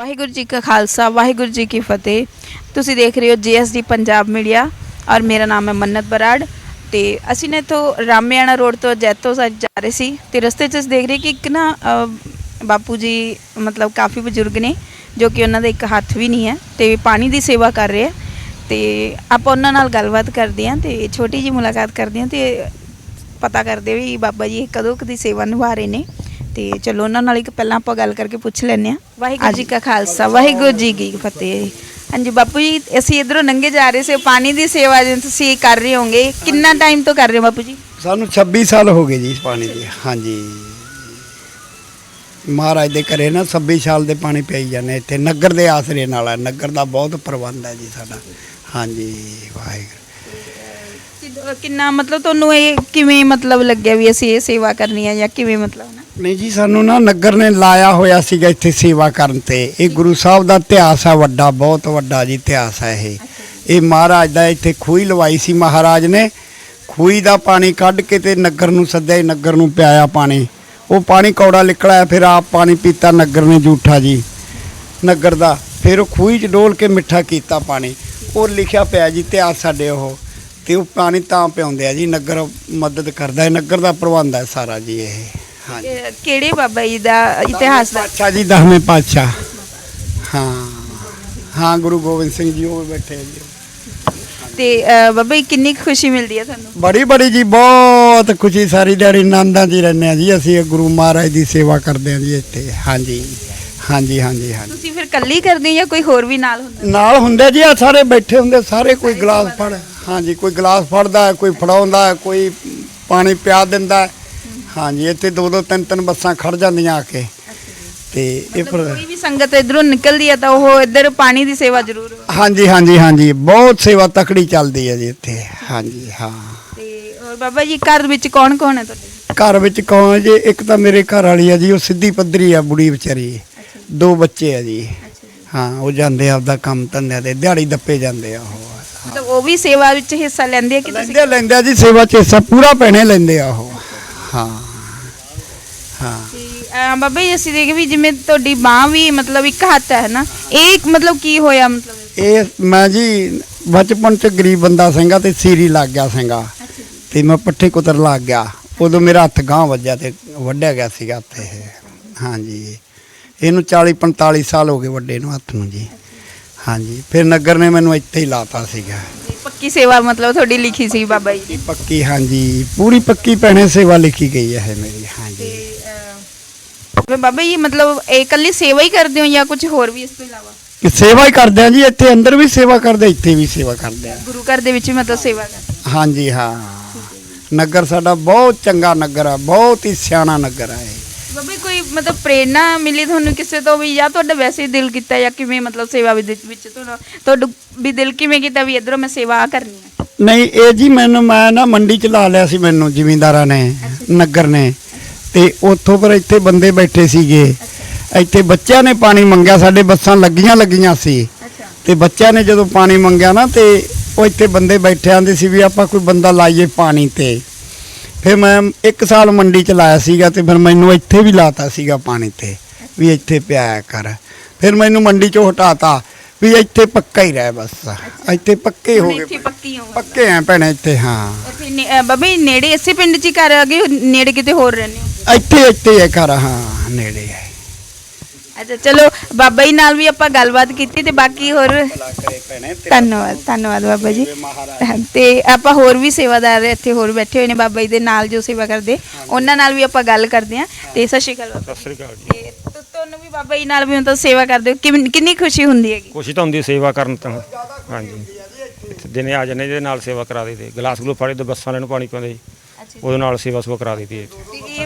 ਵਾਹਿਗੁਰੂ ਜੀ ਕਾ ਖਾਲਸਾ ਵਾਹਿਗੁਰੂ ਜੀ ਕੀ ਫਤਿਹ। ਤੁਸੀਂ ਦੇਖ ਰਹੇ ਹੋ ਜੀਐਸਡੀ ਪੰਜਾਬ ਮੀਡੀਆ ਔਰ ਮੇਰਾ ਨਾਮ ਹੈ ਮੰਨਤ ਬਰਾੜ ਤੇ ਅਸੀਂ ਨੇ ਤੋਂ ਰਾਮਿਆਣਾ ਰੋਡ ਤੋਂ ਜੈਤੋ ਸਾਈਡ ਜਾ ਰਹੇ ਸੀ ਤੇ ਰਸਤੇ 'ਚ ਅਸੀਂ ਦੇਖ ਰਹੇ ਕਿ ਇੱਕ ਨਾ ਅ, ਬਾਪੂ ਜੀ ਮਤਲਬ ਕਾਫੀ ਬਜ਼ੁਰਗ ਨੇ ਜੋ ਕਿ ਉਹਨਾਂ ਦਾ ਇੱਕ ਹੱਥ ਵੀ ਨਹੀਂ ਹੈ ਤੇ ਪਾਣੀ ਦੀ ਸੇਵਾ ਕਰ ਰਹੇ ਆ। ਤੇ ਆਪਾਂ ਉਹਨਾਂ ਨਾਲ ਗੱਲਬਾਤ ਕਰਦੇ ਹਾਂ ਤੇ ਛੋਟੀ ਜੀ ਮੁਲਾਕਾਤ ਕਰਦੇ ਹਾਂ ਤੇ ਪਤਾ ਕਰਦੇ ਵੀ ਬਾਬਾ ਜੀ ਇਹ ਕਦੋਂ ਕਦੀ ਸੇਵਾ ਨਿਭਾ ਰਹੇ ਨੇ। ਤੇ ਚਲੋ ਉਹਨਾਂ ਨਾਲ ਇੱਕ ਪਹਿਲਾਂ ਆਪਾਂ ਗੱਲ ਕਰਕੇ ਪੁੱਛ ਲੈਂਦੇ ਆ ਵਾਹਿਗੁਰੂ ਜੀ ਕਾ ਖਾਲਸਾ ਵਾਹਿਗੁਰੂ ਜੀ ਕੀ ਫਤਿਹ। ਹਾਂਜੀ ਬਾਪੂ ਜੀ ਅਸੀਂ ਇਧਰੋਂ ਨੰਗੇ ਜਾ ਰਹੇ ਸੀ ਪਾਣੀ ਦੀ ਸੇਵਾ ਜਿਵੇਂ ਤੁਸੀਂ ਕਰ ਰਹੇ ਹੋਗੇ ਕਿੰਨਾ ਟਾਈਮ ਤੋਂ ਕਰ ਰਹੇ ਹੋ ਬਾਪੂ ਜੀ? ਸਾਨੂੰ 26 ਸਾਲ ਹੋ ਗਏ ਜੀ ਇਸ ਪਾਣੀ ਦੇ ਹਾਂਜੀ। ਮਹਾਰਾਜ ਦੇ ਘਰੇ ਨਾ 26 ਸਾਲ ਦੇ ਪਾਣੀ ਪਈ ਜਾਂਦੇ ਇੱਥੇ ਨਗਰ ਦੇ ਆਸਰੇ ਨਾਲ ਹੈ ਨਗਰ ਦਾ ਬਹੁਤ ਪ੍ਰਬੰਧ ਹੈ ਜੀ ਸਾਡਾ। ਹਾਂਜੀ ਵਾਹਿਗੁਰੂ। ਕਿੰਨਾ ਮਤਲਬ ਤੁਹਾਨੂੰ ਇਹ ਕਿਵੇਂ ਮਤਲਬ ਲੱਗਿਆ ਵੀ ਅਸੀਂ ਇਹ ਸੇਵਾ ਕਰਨੀ ਹੈ ਜਾਂ ਕਿਵੇਂ ਮਤਲਬ? ਨਹੀਂ ਜੀ ਸਾਨੂੰ ਨਾ ਨਗਰ ਨੇ ਲਾਇਆ ਹੋਇਆ ਸੀਗਾ ਇੱਥੇ ਸੇਵਾ ਕਰਨ ਤੇ। ਇਹ ਗੁਰੂ ਸਾਹਿਬ ਦਾ ਇਤਿਹਾਸ ਆ ਵੱਡਾ ਬਹੁਤ ਵੱਡਾ ਜੀ ਇਤਿਹਾਸ ਹੈ ਇਹ। ਇਹ ਮਹਾਰਾਜ ਦਾ ਇੱਥੇ ਖੂਹੀ ਲਵਾਈ ਸੀ ਮਹਾਰਾਜ ਨੇ। ਖੂਹੀ ਦਾ ਪਾਣੀ ਕੱਢ ਕੇ ਤੇ ਨਗਰ ਨੂੰ ਸੱਦਿਆ ਜੀ, ਨਗਰ ਨੂੰ ਪਿਆਇਆ ਪਾਣੀ। ਉਹ ਪਾਣੀ ਕੌੜਾ ਨਿਕਲਿਆ ਫਿਰ ਆਪ ਪਾਣੀ ਪੀਤਾ ਨਗਰ ਨੇ ਜੂਠਾ ਜੀ। ਨਗਰ ਦਾ ਫਿਰ ਉਹ ਖੂਹੀ 'ਚ ਡੋਲ ਕੇ ਮਿੱਠਾ ਕੀਤਾ ਪਾਣੀ। ਉਹ ਲਿਖਿਆ ਪਿਆ ਜੀ ਇਤਿਹਾਸ ਸਾਡੇ ਉਹ। ਤੇ ਉਹ ਪਾਣੀ ਤਾਂ ਪਿਆਉਂਦੇ ਆ ਜੀ ਨਗਰ ਮਦਦ ਕਰਦਾ ਹੈ ਨਗਰ ਦਾ ਪ੍ਰਬੰਧ ਹੈ ਸਾਰਾ ਜੀ ਇਹ। ਕਿਹੜੇ ਬਾਬਾ ਜੀ ਦਾ ਇਤਿਹਾਸ ਦਾ? ਪਾਤਸ਼ਾਹ ਜੀ ਦਸਵੇਂ ਪਾਤਸ਼ਾਹ। ਹਾਂ। ਹਾਂ ਗੁਰੂ ਗੋਬਿੰਦ ਸਿੰਘ ਜੀ ਉਹ ਬੈਠੇ ਆ ਜੀ। ਤੇ ਅ, ਬਾਬਾ ਜੀ ਕਿੰਨੀ ਕੁ ਖੁਸ਼ੀ ਮਿਲਦੀ ਹੈ ਤੁਹਾਨੂੰ? ਬੜੀ ਬੜੀ ਜੀ ਬਹੁਤ ਖੁਸ਼ੀ ਸਾਰੀ ਦਿਹਾੜੀ ਆਨੰਦਾਂ 'ਚ ਹੀ ਰਹਿੰਦੇ ਆ ਜੀ। ਅਸੀਂ ਗੁਰੂ ਮਹਾਰਾਜ ਦੀ ਸੇਵਾ ਕਰਦੇ ਆ ਜੀ ਇੱਥੇ। ਹਾਂਜੀ। ਹਾਂਜੀ ਹਾਂਜੀ ਹਾਂਜੀ। ਤੁਸੀਂ ਫਿਰ ਕੱਲੀ ਕਰਦੇ ਹੋ ਜਾਂ ਕੋਈ ਹੋਰ ਵੀ ਨਾਲ ਹੁੰਦਾ? ਨਾਲ ਹੁੰਦੇ ਜੀ ਆ ਸਾਰੇ ਬੈਠੇ ਹੁੰਦੇ ਸਾਰੇ ਕੋਈ ਗਲਾਸ ਫੜ ਹਾਂਜੀ ਕੋਈ ਗਲਾਸ ਫੜਦਾ ਕੋਈ ਫੜਾਉਂਦਾ ਕੋਈ ਪਾਣੀ ਪਿਆ ਦਿੰਦਾ। ਹੈ। ਹਾਂਜੀ ਇੱਥੇ ਦੋ ਦੋ ਤਿੰਨ ਤਿੰਨ ਬੱਸਾਂ ਖੜ ਜਾਂਦੀਆਂ ਆ ਕੇ। ਤੇ ਇਹ ਪਰ ਕੋਈ ਵੀ ਸੰਗਤ ਇਧਰੋਂ ਨਿਕਲਦੀ ਹੈ ਤਾਂ ਉਹ ਇੱਧਰ ਪਾਣੀ ਦੀ ਸੇਵਾ ਜ਼ਰੂਰ ਹਾਂਜੀ ਹਾਂਜੀ ਹਾਂਜੀ। ਬਹੁਤ ਸੇਵਾ ਤਕੜੀ ਚੱਲਦੀ ਹੈ ਜੀ ਇੱਥੇ। ਹਾਂਜੀ ਹਾਂ। ਤੇ ਬਾਬਾ ਜੀ ਘਰ ਵਿੱਚ ਕੌਣ ਕੌਣ ਹੈ ਤੁਹਾਡੇ? ਘਰ ਵਿੱਚ ਕੌਣ ਹੈ ਜੀ? ਇੱਕ ਤਾਂ ਮੇਰੇ ਘਰ ਵਾਲੀ ਆ ਜੀ ਉਹ ਸਿੱਧੀ ਪੱਧਰੀ ਆ ਬੁੜੀ ਵਿਚਾਰੀ। ਦੋ ਬੱਚੇ ਆ ਜੀ। ਹਾਂ ਉਹ ਜਾਂਦੇ ਆ ਆਪਦਾ ਕੰਮ ਧੰਦਿਆਂ ਤੇ ਦਿਹਾੜੀ ਦੱਪੇ ਜਾਂਦੇ ਆ ਉਹ। ਮਤਲਬ ਉਹ ਵੀ ਸੇਵਾ ਵਿੱਚ ਹਿੱਸਾ ਲੈਂਦੇ ਆ ਕਿ ਤੁਸੀਂ? ਲੈਂਦੇ ਲੈਂਦੇ ਆ ਜੀ ਸੇਵਾ ਚ ਹਿੱਸਾ ਪੂਰਾ ਪੈਣੇ ਲੈਂਦੇ ਆ ਉਹ। ਹਾਂ। ਹਾਂ। ਤੇ, ਬਾਬਾ ਜੀ ਅਸੀਂ ਦੇਖ ਵੀ ਜਿਵੇਂ ਤੁਹਾਡੀ ਬਾਹ ਵੀ ਮਤਲਬ ਇੱਕ ਹੱਥ ਹੈ ਨਾ ਇਹ ਮਤਲਬ ਕੀ ਹੋਇਆ ਮਤਲਬ? ਇਹ ਮੈਂ ਜੀ ਬਚਪਨ ਚ ਗਰੀਬ ਬੰਦਾ ਸਿੰਘਾ ਤੇ ਸੀਰੀ ਲੱਗ ਗਿਆ ਸਿੰਘਾ ਤੇ ਮੈਂ ਪੱਠੇ ਕੁਤਰ ਲੱਗ ਗਿਆ। ਉਦੋਂ ਮੇਰਾ ਹੱਥ ਗਾਂ ਵੱਜਿਆ ਤੇ ਵੱਢਿਆ ਗਿਆ ਸੀਗਾ ਉੱਥੇ। ਹਾਂਜੀ ਇਹਨੂੰ 40 45 ਸਾਲ ਹੋ ਗਏ ਵੱਡੇ ਨੂੰ ਹੱਥ ਨੂੰ ਜੀ। ਹਾਂਜੀ ਫਿਰ ਨਗਰ ਨੇ ਮੈਨੂੰ ਇੱਥੇ ਹੀ ਲਾਤਾ ਸੀਗਾ। ਪੱਕੀ ਸੇਵਾ ਮਤਲਬ ਤੁਹਾਡੀ ਲਿਖੀ ਸੀ ਬਾਬਾ ਜੀ। ਦੀ ਪੱਕੀ ਹਾਂਜੀ। ਪੂਰੀ ਪੱਕੀ ਭੈਣੇ ਸੇਵਾ ਲਿਖੀ ਗਈ ਹੈ ਮੇਰੀ ਹਾਂਜੀ। ਤੇ ਅਹ, ਬਾਬਾ ਜੀ ਮਤਲਬ ਇਹ ਇਕੱਲੀ ਸੇਵਾ ਹੀ ਕਰਦੇ ਹੋ ਜਾਂ ਕੁਝ ਹੋਰ ਵੀ ਇਸ ਤੋਂ ਇਲਾਵਾ? ਸੇਵਾ ਹੀ ਕਰਦੇ ਆ ਜੀ ਇੱਥੇ ਅੰਦਰ ਵੀ ਸੇਵਾ ਕਰਦੇ ਇੱਥੇ ਵੀ ਸੇਵਾ ਕਰਦੇ ਆ ਗੁਰੂ ਘਰ ਦੇ ਵਿੱਚ ਵੀ ਮਤਲਬ ਸੇਵਾ ਕਰਦੇ। ਹਾਂਜੀ ਹਾਂ। ਨਗਰ ਸਾਡਾ ਬਹੁਤ ਚੰਗਾ ਨਗਰ ਆ ਬਹੁਤ ਹੀ ਸਿਆਣਾ ਨਗਰ ਆ ਇਹ। ਬਾਬਾ ਕੋਈ ਮਤਲਬ ਪ੍ਰੇਰਣਾ ਮਿਲੀ ਤੁਹਾਨੂੰ ਕਿਸੇ ਤੋਂ ਵੀ? ਜਾਂ ਤੁਹਾਡਾ ਵੈਸੇ ਹੀ ਦਿਲ ਕੀਤਾ ਜਾਂ ਕਿਵੇਂ ਮਤਲਬ ਸੇਵਾ ਵਿੱਚ ਵਿੱਚ ਤੁਹਾਨੂੰ ਤੁਹਾਡਾ ਵੀ ਦਿਲ ਕਿਵੇਂ ਕੀਤਾ ਵੀ ਇਧਰੋਂ ਮੈਂ ਸੇਵਾ ਕਰਨੀ ਹੈ? ਨਹੀਂ ਇਹ ਜੀ ਮੈਨੂੰ ਮੈਂ ਨਾ ਮੰਡੀ ਚ ਲਾ ਲਿਆ ਸੀ ਮੈਨੂੰ ਜ਼ਿਮੀਂਦਾਰਾਂ ਨੇ ਨਗਰ ਨੇ। ਤੇ ਉੱਥੋਂ ਪਰ ਇੱਥੇ ਬੰਦੇ ਬੈਠੇ ਸੀਗੇ। ਇੱਥੇ ਬੱਚਿਆਂ ਨੇ ਪਾਣੀ ਮੰਗਿਆ ਸਾਡੇ ਬੱਸਾਂ ਲੱਗੀਆਂ ਲੱਗੀਆਂ ਸੀ। ਤੇ ਬੱਚਿਆਂ ਨੇ ਜਦੋਂ ਪਾਣੀ ਮੰਗਿਆ ਨਾ ਤੇ ਉਹ ਇੱਥੇ ਬੰਦੇ ਬੈਠੇ ਆਂਦੇ ਸੀ ਵੀ ਆਪਾਂ ਕੋਈ ਬੰਦਾ ਲਾਈਏ ਪਾਣੀ ਤੇ। ਫਿਰ ਮੈਂ ਇੱਕ ਸਾਲ ਮੰਡੀ ਚ ਲਾਇਆ ਸੀਗਾ ਤੇ ਫਿਰ ਮੈਨੂੰ ਇੱਥੇ ਵੀ ਲਾਤਾ ਸੀਗਾ ਪਾਣੀ ਤੇ ਵੀ ਇੱਥੇ ਪਿਆਇਆ ਕਰ ਫਿਰ ਮੈਨੂੰ ਮੰਡੀ ਚੋਂ ਹਟਾਤਾ ਵੀ ਇੱਥੇ ਪੱਕਾ ਹੀ ਰਹਿ ਬਸ। ਇੱਥੇ ਪੱਕੇ ਹੋ ਗਏ। ਇੱਥੇ ਪੱਕੀ ਹੋ ਪੱਕੇ ਆ ਭੈਣੇ ਇੱਥੇ ਹਾਂ। ਇੱਥੇ ਨੇ- ਅਹ ਬਾਬਾ ਜੀ ਨੇੜੇ ਇਸੇ ਪਿੰਡ 'ਚ ਹੀ ਘਰ ਆ ਗਏ ਨੇੜੇ ਕਿਤੇ ਹੋਰ ਰਹਿੰਦੇ ਹੋ? ਇੱਥੇ ਇੱਥੇ ਹੈ ਘਰ ਹਾਂ ਨੇੜੇ ਹੈ। ਅੱਛਾ ਚਲੋ ਬਾਬਾ ਜੀ ਨਾਲ ਵੀ ਆਪਾਂ ਗੱਲਬਾਤ ਕੀਤੀ ਤੇ ਬਾਕੀ ਹੋਰ ਧੰਨਵਾਦ ਧੰਨਵਾਦ ਬਾਬਾ ਜੀ। ਤੇ ਆਪਾਂ ਹੋਰ ਵੀ ਸੇਵਾਦਾਰ ਇੱਥੇ ਹੋਰ ਬੈਠੇ ਹੋਏ ਨੇ ਬਾਬਾ ਜੀ ਦੇ ਨਾਲ ਜੋ ਸੇਵਾ ਕਰਦੇ ਉਹਨਾਂ ਨਾਲ ਵੀ ਆਪਾਂ ਗੱਲ ਕਰਦੇ ਹਾਂ। ਤੇ ਸਤਿ ਸ਼੍ਰੀ ਅਕਾਲ ਸਤਿ ਸ੍ਰੀ ਅਕਾਲ ਜੀ। ਤੇ ਤੁ- ਤੁਹਾਨੂੰ ਵੀ ਬਾਬਾ ਜੀ ਨਾਲ ਵੀ ਮਤਲਬ ਸੇਵਾ ਕਰਦੇ ਹੋ। ਕਿੰਨ- ਖੁਸ਼ੀ ਹੁੰਦੀ ਹੈਗੀ? ਕੋਸ਼ਿਸ਼ ਤਾਂ ਹੁੰਦੀ ਹੈ ਸੇਵਾ ਕਰਨ ਤਾਂ ਹਾਂਜੀ। ਦਿਨੇ ਆ ਜਾਂਦੇ ਇਹਦੇ ਨਾਲ ਸੇਵਾ ਕਰਾ ਦਈਦੀ ਗਲਾਸ ਗਲੂ ਫੜੇ ਤੇ ਬੱਸਾਂ ਵਾਲਿਆਂ ਨੂੰ ਪਾਣੀ ਪਾਉਂਦੇ ਜੀ। ਉਹਦੇ ਨਾਲ ਸੇਵਾ ਸੁਵਾ ਕਰਾ ਦਈਦੀ ਹੈ।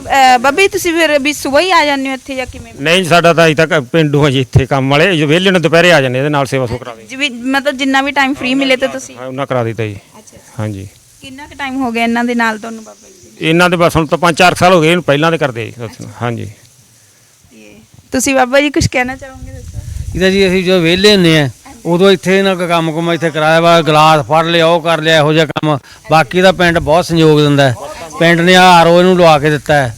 ਬਾਬਾ ਜੀ ਤੁਸੀਂ ਫਿਰ ਵੀ ਸਵੇਰ ਹੀ ਆ ਜਾਂਦੇ ਹੋ ਇੱਥੇ ਜਾਂ ਕਿਵੇਂ? ਨਹੀਂ ਜੀ, ਸਾਡਾ ਤਾਂ ਅਜੇ ਤੱਕ ਪਿੰਡੂ ਹੈ ਜੀ ਇੱਥੇ ਕੰਮ ਵਾਲੇ। ਜੋ ਵਿਹਲੇ ਨੇ ਦੁਪਹਿਰੇ ਆ ਜਾਂਦੇ ਇਹਦੇ ਨਾਲ ਸੇਵਾ ਸੁਵਾ ਕਰਾ ਦਈਦੀ ਜਿਵੇਂ ਮਤਲਬ ਜਿੰਨਾ ਵੀ ਟਾਈਮ ਫ੍ਰੀ ਮਿਲੇ ਤਾਂ ਤੁਸੀਂ? ਹਾਂ ਉਹਨਾਂ ਕਰਾ ਦਿੱਤਾ ਜੀ। ਅੱਛਾ ਹਾਂਜੀ। ਕਿੰਨਾ ਕੁ ਟਾਈਮ ਹੋ ਗਿਆ ਇਹਨਾਂ ਦੇ ਨਾਲ ਤੁਹਾਨੂੰ ਬਾਬਾ ਜੀ ਦੇ? ਇਹਨਾਂ ਦੇ ਬਸ ਹੁਣ ਤਾਂ 5-4 ਸਾਲ ਹੋ ਗਏ ਇਹਨੂੰ ਪਹਿਲਾਂ ਦੇ ਕਰਦੇ ਜੀ ਹਾਂਜੀ। ਤੇ ਤੁਸੀਂ ਬਾਬਾ ਜੀ ਕੁਝ ਕਹਿਣਾ ਚਾਹੋਗੇ ਦੱਸੋ? ਇਹਦਾ ਜੀ ਅਸੀਂ ਜੋ ਵਿਹਲੇ ਹੁੰਨੇ ਆ ਉਦੋਂ ਇੱਥੇ ਨਾ ਕੋਈ ਕੰਮ ਕੁਮ ਇੱਥੇ ਕਰਾਇਆ ਵਾ ਗਲਾਸ ਫੜ ਲਿਆ ਉਹ ਕਰ ਲਿਆ ਇਹੋ ਜਿਹਾ ਕੰਮ। ਬਾਕੀ ਦਾ ਪਿੰਡ ਬਹੁਤ ਸੰਯੋਗ ਦਿੰਦਾ ਹੈ। ਪਿੰਡ ਨੇ ਆ ਆਰਓ ਇਹਨੂੰ ਲਵਾ ਕੇ ਦਿੱਤਾ ਹੈ।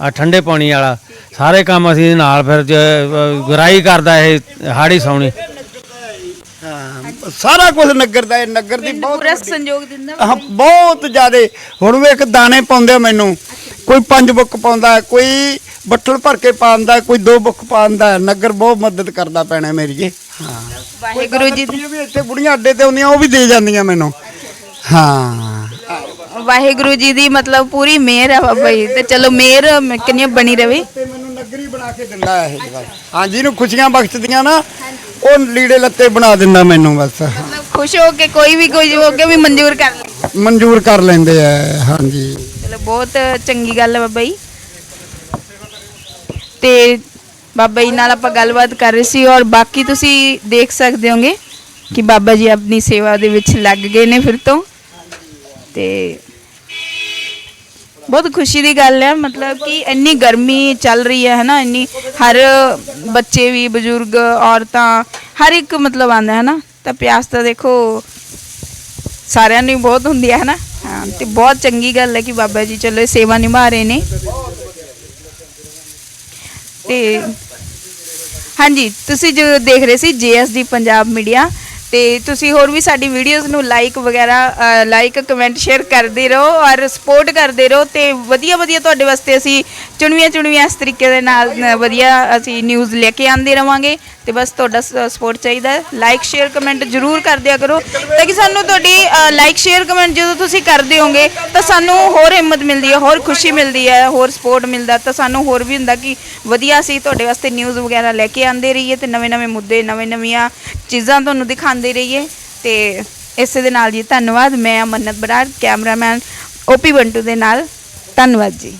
ਆ ਠੰਡੇ ਪਾਣੀ ਵਾਲਾ। ਸਾਰੇ ਕੰਮ ਅਸੀਂ ਨਾਲ ਫਿਰ ਗਰਾਈ ਕਰਦਾ ਇਹ ਹਾੜੀ ਸੌਣੀ ਹਾਂ ਸਾਰਾ ਕੁਝ ਨਗਰ ਦਾ ਹੈ ਨਗਰ ਦੀ ਬਹੁਤ ਪੂਰਾ ਸੰਯੋਗ ਦਿੰਦਾ ਹਾਂ ਬਹੁਤ ਜ਼ਿਆਦੇ। ਹੁਣ ਵੇਖ ਦਾਣੇ ਪਾਉਂਦੇ ਆ ਮੈਨੂੰ। ਕੋਈ ਪੰਜ ਬੁੱਕ ਪਾਉਂਦਾ ਕੋਈ ਬੱਠਲ ਭਰ ਕੇ ਪਾਉਂਦਾ ਕੋਈ ਦੋ ਬੁੱਕ ਪਾਉਂਦਾ। ਨਗਰ ਬਹੁਤ ਮਦਦ ਕਰਦਾ ਪੈਣਾ ਮੇਰੀ ਜੀ। ਹਾਂ। ਵਾਹਿਗੁਰੂ ਜੀ ਦੀ ਇਹ ਵੀ ਇੱਥੇ ਬੁੜੀਆਂ ਅੱਡੇ ਤੇ ਆਉਂਦੀਆਂ ਉਹ ਵੀ ਦੇ ਜਾਂਦੀਆਂ ਮੈਨੂੰ। ਹਾਂ। ਵਾਹਿਗੁਰੂ ਜੀ ਦੀ ਮਤਲਬ ਪੂਰੀ ਮਿਹਰ ਹੈ ਬਾਬਾ ਜੀ ਤੇ ਚਲੋ ਮਿਹਰ ਕਿੰਨੀ ਬਣੀ ਰਵੇ। ਤੇ ਮੈਨੂੰ ਨਗਰੀ ਬਣਾ ਕੇ ਦਿੰਦਾ ਇਹ ਜਗ੍ਹਾ ਹਾਂ ਜਿਹਨੂੰ ਖੁਸ਼ੀਆਂ ਬਖਸ਼ਦੀਆਂ ਨਾ ਉਹ ਲੀੜੇ ਲੱਤੇ ਬਣਾ ਦਿੰਦਾ ਮੈਨੂੰ ਬਸ। ਮਤਲਬ ਖੁਸ਼ ਹੋ ਕੇ ਕੋਈ ਵੀ ਕੋਈ ਹੋ ਕੇ ਵੀ ਮਨਜ਼ੂਰ ਕਰ ਲੇ ਮਨਜ਼ੂਰ ਕਰ ਲੈਂਦੇ ਆ ਹਾਂਜੀ। ਚਲੋ ਬਹੁਤ ਚੰਗੀ ਗੱਲ ਹੈ ਬਾਬਾ ਜੀ। ਤੇ ਬਾਬਾ ਜੀ ਨਾਲ ਆਪਾਂ ਗੱਲਬਾਤ ਕਰ ਰਹੇ ਸੀ ਔਰ ਬਾਕੀ ਤੁਸੀਂ ਦੇਖ ਸਕਦੇ ਹੋਗੇ ਕਿ ਬਾਬਾ ਜੀ ਆਪਣੀ ਸੇਵਾ ਦੇ ਵਿੱਚ ਲੱਗ ਗਏ ਨੇ ਫਿਰ ਤੋਂ। ਤੇ ਬਹੁਤ ਖੁਸ਼ੀ ਦੀ ਗੱਲ ਹੈ। ਮਤਲਬ ਕਿ ਇੰਨੀ ਗਰਮੀ ਚੱਲ ਰਹੀ ਹੈ, ਹਨਾ? ਇੰਨੀ ਹਰ ਬੱਚੇ ਵੀ, ਬਜ਼ੁਰਗ, ਔਰਤਾਂ, ਹਰ ਇੱਕ ਮਤਲਬ ਆਂਦਾ ਹੈ ਨਾ ਤਾਂ ਪਿਆਸ ਤਾਂ ਦੇਖੋ ਸਾਰਿਆਂ ਨੂੰ ਹੀ ਬਹੁਤ ਹੁੰਦੀ ਹੈ, ਹਨਾ? ਹਾਂ, ਤੇ ਬਹੁਤ ਚੰਗੀ ਗੱਲ ਹੈ ਕਿ ਬਾਬਾ ਜੀ ਚਲੋ ਇਹ ਸੇਵਾ ਨਿਭਾ ਰਹੇ ਨੇ। ਤੇ ਹਾਂਜੀ, ਤੁਸੀਂ ਜੋ ਦੇਖ ਰਹੇ ਸੀ ਜੀਐਸਡੀ ਪੰਜਾਬ ਮੀਡੀਆ ਤੇ ਤੁਸੀਂ ਹੋਰ ਵੀ ਸਾਡੀ ਵੀਡੀਓਜ਼ ਨੂੰ ਲਾਈਕ ਵਗੈਰਾ ਲਾਈਕ ਕਮੈਂਟ ਸ਼ੇਅਰ ਕਰਦੇ ਰਹੋ ਔਰ ਸਪੋਰਟ ਕਰਦੇ ਰਹੋ ਤੇ ਵਧੀਆ ਵਧੀਆ ਤੁਹਾਡੇ ਵਾਸਤੇ ਅਸੀਂ ਚੁਣਵੀਆਂ ਚੁਣਵੀਆਂ ਇਸ ਤਰੀਕੇ ਦੇ ਨਾਲ ਵਧੀਆ ਅਸੀਂ ਨਿਊਜ਼ ਲੈ ਕੇ ਆਉਂਦੇ ਰਵਾਂਗੇ। ਤੇ ਬਸ ਤੁਹਾਡਾ ਸਪੋਰਟ ਚਾਹੀਦਾ ਹੈ। ਲਾਈਕ ਸ਼ੇਅਰ ਕਮੈਂਟ ਜਰੂਰ ਕਰ ਦਿਆ ਕਰੋ। ਤਾਂ ਕਿ ਸਾਨੂੰ ਤੁਹਾਡੀ ਲਾਈਕ ਸ਼ੇਅਰ ਕਮੈਂਟ ਜਦੋਂ ਤੁਸੀਂ ਕਰਦੇ ਹੋਗੇ ਤਾਂ ਸਾਨੂੰ ਹੋਰ ਹਿੰਮਤ ਮਿਲਦੀ ਹੈ, ਹੋਰ ਖੁਸ਼ੀ ਮਿਲਦੀ ਹੈ, ਹੋਰ ਸਪੋਰਟ ਮਿਲਦਾ ਤਾਂ ਸਾਨੂੰ ਹੋਰ ਵੀ ਹੁੰਦਾ ਕਿ ਵਧੀਆ ਅਸੀਂ ਤੁਹਾਡੇ ਵਾਸਤੇ ਨਿਊਜ਼ ਵਗੈਰਾ ਲੈ ਕੇ ਆਉਂਦੇ ਰਹੀਏ ਤੇ ਨਵੇਂ-ਨਵੇਂ ਮੁੱਦੇ ਨਵੇਂ-ਨਵੀਆਂ ਚੀਜ਼ਾਂ ਤੁਹਾਨੂੰ ਦਿਖਾਉਂਦੇ ਰਹੀਏ। ਤੇ ਇਸੇ ਦੇ ਨਾਲ ਜੀ, ਧੰਨਵਾਦ। ਮੈਂ ਅਮਨਤ ਬਰਾੜ, ਕੈਮਰਾਮੈਨ ਓਪੀ ਬੰਟੂ ਦੇ ਨਾਲ। ਧੰਨਵਾਦ ਜੀ।